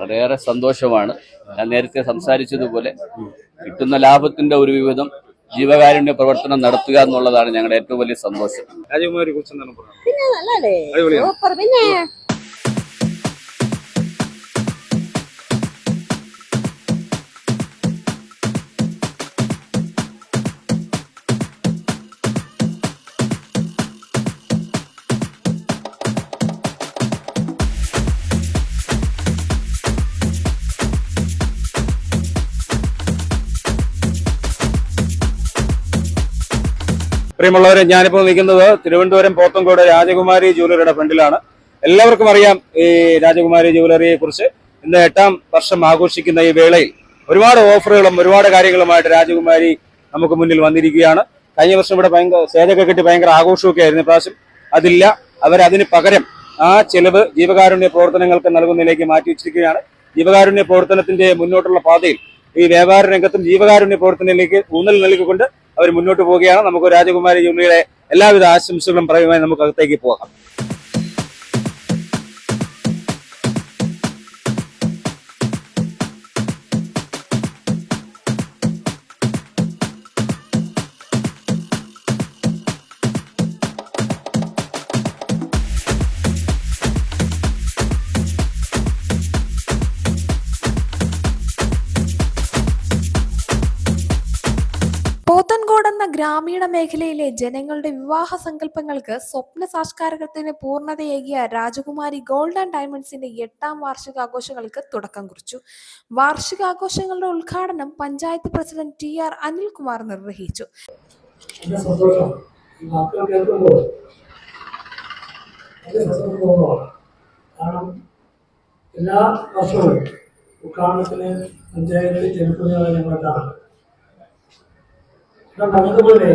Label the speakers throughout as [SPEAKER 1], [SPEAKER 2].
[SPEAKER 1] വളരെയേറെ സന്തോഷമാണ്. ഞാൻ നേരത്തെ സംസാരിച്ചതുപോലെ കിട്ടുന്ന ലാഭത്തിന്റെ ഒരു വിവിധം ജീവകാരുണ്യ പ്രവർത്തനം നടത്തുക എന്നുള്ളതാണ് ഞങ്ങളുടെ ഏറ്റവും വലിയ സന്തോഷം.
[SPEAKER 2] രാജകുമാരിയെ കുറിച്ച് എന്താണ് പറയുന്നത്
[SPEAKER 3] പിന്നെ
[SPEAKER 2] പ്രിയമുള്ളവരെ ഞാനിപ്പോൾ നിൽക്കുന്നത് തിരുവനന്തപുരം പോത്തങ്കോട് രാജകുമാരി ജുവലറിയുടെ ഫ്രണ്ടിലാണ്. എല്ലാവർക്കും അറിയാം ഈ രാജകുമാരി ജ്വല്ലറിയെ കുറിച്ച് ഇന്ന് എട്ടാം വർഷം ആഘോഷിക്കുന്ന ഈ വേളയിൽ ഒരുപാട് ഓഫറുകളും ഒരുപാട് കാര്യങ്ങളുമായിട്ട് രാജകുമാരി നമുക്ക് മുന്നിൽ വന്നിരിക്കുകയാണ്. കഴിഞ്ഞ വർഷം ഇവിടെ ഭയങ്കര സ്റ്റേജൊക്കെ കിട്ടി ഭയങ്കര ആഘോഷമൊക്കെ ആയിരുന്നു. പ്രാവശ്യം അതില്ല. അവരതിന് പകരം ആ ചെലവ് ജീവകാരുണ്യ പ്രവർത്തനങ്ങൾക്ക് നൽകുന്നതിലേക്ക് മാറ്റി വെച്ചിരിക്കുകയാണ്. ജീവകാരുണ്യ പ്രവർത്തനത്തിന്റെ മുന്നോട്ടുള്ള പാതയിൽ ഈ വ്യാപാര രംഗത്തും ജീവകാരുണ്യ പ്രവർത്തനത്തിലേക്ക് ഊന്നൽ നൽകിക്കൊണ്ട് അവർ മുന്നോട്ട് പോവുകയാണ്. നമുക്ക് രാജകുമാരി ജുണിയുടെ എല്ലാവിധ ആശംസകളും പറയുമായി നമുക്ക് അകത്തേക്ക് പോകാം.
[SPEAKER 4] ഗ്രാമീണ മേഖലയിലെ ജനങ്ങളുടെ വിവാഹ സങ്കല്പങ്ങൾക്ക് സ്വപ്ന സാക്ഷാത്കാരത്തിന് പൂർണതയേകിയ രാജകുമാരി ഗോൾഡ് ആൻഡ് ഡയമണ്ട്സിന്റെ എട്ടാം വാർഷികാഘോഷങ്ങൾക്ക് തുടക്കം കുറിച്ചു. വാർഷികാഘോഷങ്ങളുടെ ഉദ്ഘാടനം panchayat president T R Anilkumar നിർവഹിച്ചു.
[SPEAKER 5] എല്ലാ വർഷവും ഉദ്ഘാടനത്തിന് പഞ്ചായത്ത് ഇവിടെ പറഞ്ഞതുപോലെ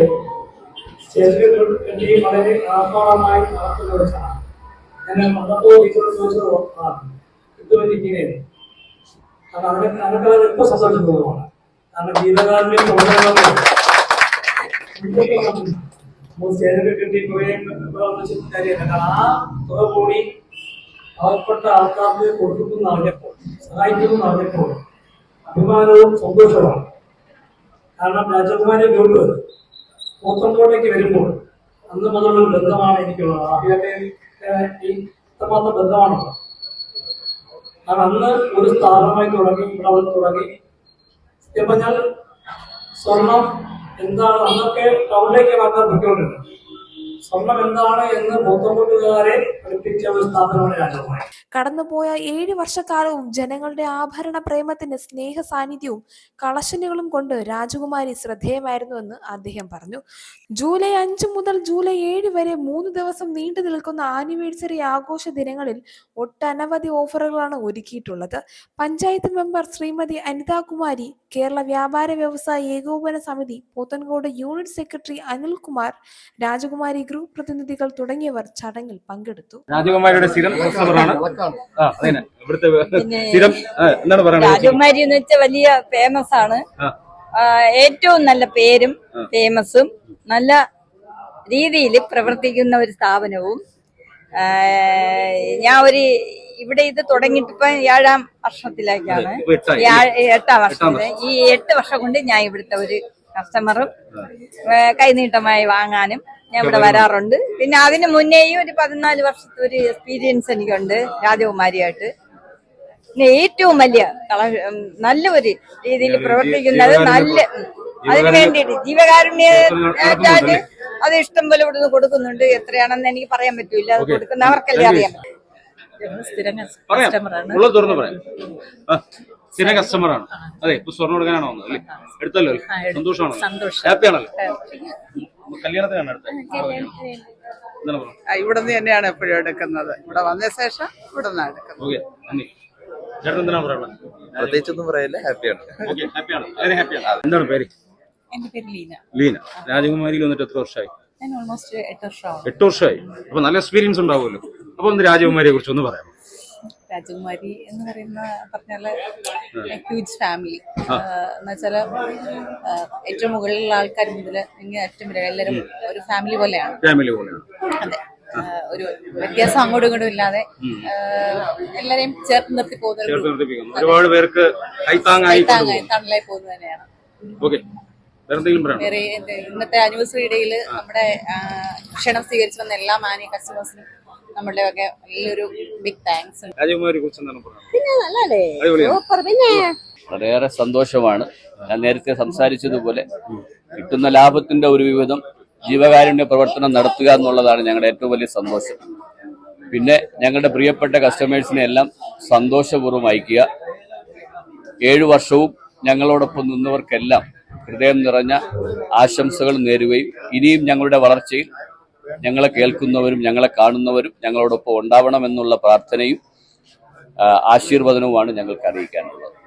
[SPEAKER 5] ശരീരത്തിൽ വളരെ ആത്മാർത്ഥമായി നടത്തുന്ന വെച്ചാണ് എന്നെ ഇങ്ങനെയാണ് കാരണം കാരണം ആൾക്കാർക്ക് കൊടുക്കുന്നു അറിഞ്ഞപ്പോൾ സഹായിക്കുന്നു അറിഞ്ഞപ്പോൾ അഭിമാനവും സന്തോഷവുമാണ്. കാരണം രാജകുമാരി ഗ്രൂപ്പ് പോത്തൻകോട്ടേക്ക് വരുമ്പോൾ അന്ന് മുതലുള്ള ബന്ധമാണ് എനിക്കുള്ളത്. ആഭ്യന്തര ഇത്രമാത്രം ബന്ധമാണുള്ളത് കാരണം അന്ന് ഒരു സ്ഥാപനമായി തുടങ്ങി ഇവിടെ അവർ തുടങ്ങി. സത്യം പറഞ്ഞാൽ സ്വർണം എന്താണ് അന്നൊക്കെ ടൗണിലേക്ക് വന്നാൽ പൊയ്ക്കൊണ്ടിരുന്നത് സ്വർണം എന്താണ് എന്ന് പോത്തങ്കോട്ടുകാരെ പഠിപ്പിച്ച ഒരു സ്ഥാപനമാണ്
[SPEAKER 4] കടന്നുപോയ ഏഴ് വർഷക്കാലവും ജനങ്ങളുടെ ആഭരണ പ്രേമത്തിന് സ്നേഹ സാന്നിധ്യവും കളക്ഷനുകളും കൊണ്ട് രാജകുമാരി ശ്രദ്ധേയമായിരുന്നുവെന്ന് അദ്ദേഹം പറഞ്ഞു. ജൂലൈ അഞ്ച് മുതൽ ജൂലൈ ഏഴ് വരെ മൂന്ന് ദിവസം നീണ്ടു നിൽക്കുന്ന ആനിവേഴ്സറി ആഘോഷ ദിനങ്ങളിൽ ഒട്ടനവധി ഓഫറുകളാണ് ഒരുക്കിയിട്ടുള്ളത്. പഞ്ചായത്ത് മെമ്പർ ശ്രീമതി അനിതാകുമാരി കേരള വ്യാപാര വ്യവസായ ഏകോപന സമിതി പോത്തൻകോട് യൂണിറ്റ് സെക്രട്ടറി അനിൽകുമാർ രാജകുമാരി ഗ്രൂപ്പ് പ്രതിനിധികൾ തുടങ്ങിയവർ ചടങ്ങിൽ പങ്കെടുത്തു.
[SPEAKER 2] രാജകുമാരിയുടെ സ്ഥിരം കസ്റ്റമറാണ് ആ അതന്നെ ഇവിടുത്തെ
[SPEAKER 3] പിന്നെ
[SPEAKER 2] സ്ഥിരം എന്താണ് പറയുന്നത്
[SPEAKER 3] രാജകുമാരി എന്ന് വെച്ചാൽ വലിയ ഫേമസ് ആണ്. ഏറ്റവും നല്ല പേരും ഫേമസും നല്ല രീതിയിൽ പ്രവർത്തിക്കുന്ന ഒരു സ്ഥാപനവും. ഞാൻ ഒരു ഇവിടെ ഇത് തുടങ്ങിയിട്ടിപ്പോ ഏഴാം വർഷത്തിലേക്കാണ്. എട്ടാം വർഷത്തിൽ. ഈ എട്ട് വർഷം കൊണ്ട് ഞാൻ ഇവിടുത്തെ ഒരു കസ്റ്റമറും കൈനീട്ടമായി വാങ്ങാനും ഞാൻ ഇവിടെ വരാറുണ്ട്. പിന്നെ അതിന് മുന്നേയും ഒരു പതിനാല് വർഷത്തെ ഒരു എക്സ്പീരിയൻസ് എനിക്കുണ്ട് രാജകുമാരിയായിട്ട്. പിന്നെ ഏറ്റവും വലിയ നല്ല ഒരു രീതിയിൽ പ്രവർത്തിക്കുന്നത് നല്ല അതിന് വേണ്ടിയിട്ട് ജീവകാരുണ്യമായിട്ട് അത് ഇഷ്ടം പോലെ ഇവിടുന്ന് കൊടുക്കുന്നുണ്ട്. എത്രയാണെന്ന് എനിക്ക് പറയാൻ പറ്റൂല. അത് കൊടുക്കുന്നവർക്കല്ലേ അറിയാൻ പറ്റും. സ്ഥിരം കസ്റ്റമറാണ്
[SPEAKER 2] സ്ഥിരം കസ്റ്റമറാണ് അതെ ഇപ്പൊ സ്വർണം കൊടുക്കാനാണോ വന്നത് അല്ലേ? എടുത്തല്ലോ. സന്തോഷമാണോ
[SPEAKER 3] ഹാപ്പിയാണല്ലോ
[SPEAKER 2] ഹാപ്പി ആണല്ലോ. കല്യാണത്തിനാണ് പറയുക
[SPEAKER 6] ആ, ഇവിടുന്ന് തന്നെയാണ് എപ്പോഴും എടുക്കുന്നത്. ഇവിടെ വന്ന ശേഷം ഇവിടെ നിന്നാണ് എടുക്കുന്നത്
[SPEAKER 7] പ്രത്യേകിച്ചൊന്നും പറയല്ലേ ഹാപ്പിയാണ്.
[SPEAKER 2] എന്താണ് പേര്?
[SPEAKER 8] എന്റെ പേര് ലീന.
[SPEAKER 2] ലീന. രാജകുമാരിയിൽ വന്നിട്ട് എത്ര വർഷമായി?
[SPEAKER 8] ഞാൻ ഓൾമോസ്റ്റ് എട്ട്
[SPEAKER 2] വർഷമായി. അപ്പൊ നല്ല എക്സ്പീരിയൻസ് ഉണ്ടാവുമല്ലോ. അപ്പൊ ഒന്ന് രാജകുമാരിയെ കുറിച്ച് ഒന്ന് പറയാം
[SPEAKER 8] രാജകുമാരി എന്ന് പറയുന്ന പറഞ്ഞാൽ ഹ്യൂജ് ഫാമിലി എന്ന് വെച്ചാൽ ഏറ്റവും മുകളിലുള്ള ആൾക്കാർ മുതൽ ഇങ്ങനെ ഏറ്റവും വരെ എല്ലാവരും ഒരു ഫാമിലി പോലെയാണ്.
[SPEAKER 2] ഫാമിലി പോലെയാണ്.
[SPEAKER 8] അതെ. ഒരു വ്യത്യാസം അങ്ങോട്ടും ഇങ്ങോട്ടും ഇല്ലാതെ എല്ലാരെയും ചേർത്ത് നിർത്തി പോകുന്ന
[SPEAKER 2] ഒരുപാട് പേർക്ക് കൈത്താങ്ങായി
[SPEAKER 8] തണലായി പോകുന്നത് തന്നെയാണ്.
[SPEAKER 2] വേറെ
[SPEAKER 8] ഇന്നത്തെ ആനിവേഴ്സറി ഡേയിൽ നമ്മുടെ ക്ഷണം സ്വീകരിച്ചു വന്ന എല്ലാ മാനേ കസ്റ്റമേഴ്സിനും നമ്മളുടെ ഒക്കെ വലിയൊരു ബിഗ് താങ്ക്സ് പിന്നെ
[SPEAKER 2] രാജകുമാരിയെ സൂപ്പർ പിന്നെ?
[SPEAKER 1] വളരെയേറെ സന്തോഷമാണ്. ഞാൻ നേരത്തെ സംസാരിച്ചതുപോലെ കിട്ടുന്ന ലാഭത്തിന്റെ ഒരു വിവിധം ജീവകാരുണ്യ പ്രവർത്തനം നടത്തുക എന്നുള്ളതാണ് ഞങ്ങളുടെ ഏറ്റവും വലിയ സന്തോഷം. പിന്നെ ഞങ്ങളുടെ പ്രിയപ്പെട്ട കസ്റ്റമേഴ്സിനെ എല്ലാം സന്തോഷപൂർവം അയക്കുക. ഏഴു വർഷവും ഞങ്ങളോടൊപ്പം നിന്നവർക്കെല്ലാം ഹൃദയം നിറഞ്ഞ ആശംസകൾ നേരുകയും ഇനിയും ഞങ്ങളുടെ വളർച്ചയിൽ ഞങ്ങളെ കേൾക്കുന്നവരും ഞങ്ങളെ കാണുന്നവരും ഞങ്ങളോടൊപ്പം ഉണ്ടാവണമെന്നുള്ള പ്രാർത്ഥനയും ആശീർവദനവുമാണ് ഞങ്ങൾക്ക് അറിയിക്കാനുള്ളത്.